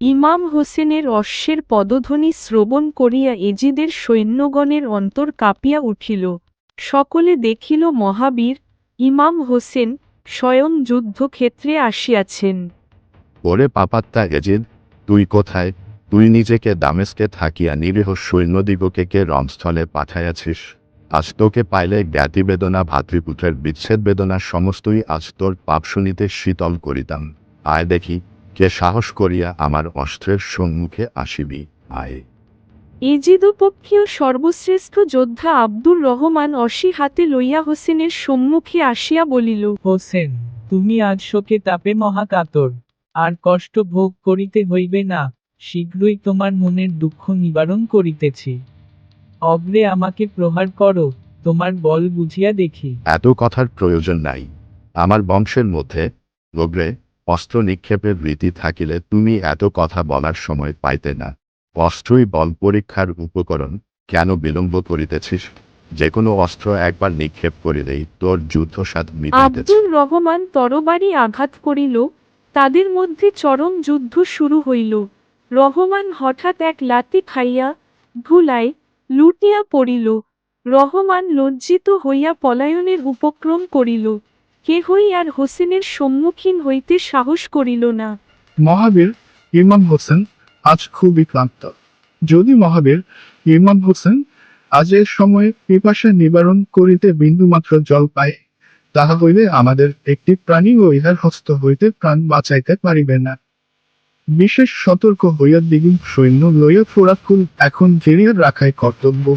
ইমাম হোসেনের অশ্বের পদধ্বনি শ্রবণ করিয়া এজিদের সৈন্যগণের অন্তর কাঁপিয়া উঠিল। সকলে দেখিল মহাবীর, ইমাম হোসেন স্বয়ং যুদ্ধক্ষেত্রে আসিয়াছেন। ওরে পাপাত্তা এজিদ, তুই কোথায়? তুই নিজেকে দামেস্কে থাকিয়া নিরীহ সৈন্যদিগকে কে রমস্থলে পাঠাইয়াছিস? আজ তোকে পাইলে জ্ঞাতি বেদনা ভাতৃপুত্রের বিচ্ছেদ বেদনা, সমস্তই আজ তোর পাপ শুনিতে শীতল করিতাম। আয় দেখি সাহস করিয়া আমার অস্ত্রের সম্মুখে আসিবি আয়। এজিদপক্ষীয় সর্বশ্রেষ্ঠ যোদ্ধা আব্দুর রহমান অসি হাতে লইয়া হোসেনের সম্মুখে আসিয়া বলিল হোসেন তুমি আজ শোকে তাপে মহাকাতর। আর কষ্ট ভোগ করিতে হইবে না শীঘ্রই তোমার মনের দুঃখ নিবারণ করিতেছি। অগ্রে আমাকে প্রহার করো তোমার বল বুঝিয়া দেখি। এত কথার প্রয়োজন নাই। আমার বংশের মধ্যে লোগ্রে অস্ত্র নিক্ষেপের রীতি থাকিলে তুমি এত কথা বলার সময় পাইতে না। অস্ত্রই বল পরীক্ষার উপকরণ, কেন বিলম্ব করিতেছিস? যে কোনো অস্ত্র একবার নিক্ষেপ করিলেই তোর মিটাইতেছে। আব্দুর রহমান তরবারি আঘাত করিল, তাদের মধ্যে চরম যুদ্ধ শুরু হইল। রহমান হঠাৎ এক লাতি খাইয়া, ধুলায় লুটিয়া পড়িল। রহমান লজ্জিত হইয়া পলায়নের উপক্রম করিল। কেহই আর হোসেনের সম্মুখীন হইতে সাহস করিল না। মহাবীর ইমাম হোসেন আজ খুবই ক্লান্ত। যদি মহাবীর ইমাম হোসেন আজ এর সময় পিপাসা নিবারণ করিতে বিন্দুমাত্র জল পায়, তাহা হইলে আমাদের একটি প্রাণী ও ইহার হস্ত হইতে প্রাণ বাঁচাইতে পারিবে না। বিশেষ সতর্ক হইয়া দিগুন সৈন্য লইয়া ফোরাকুল এখন ফিরিয়া রাখাই কর্তব্য।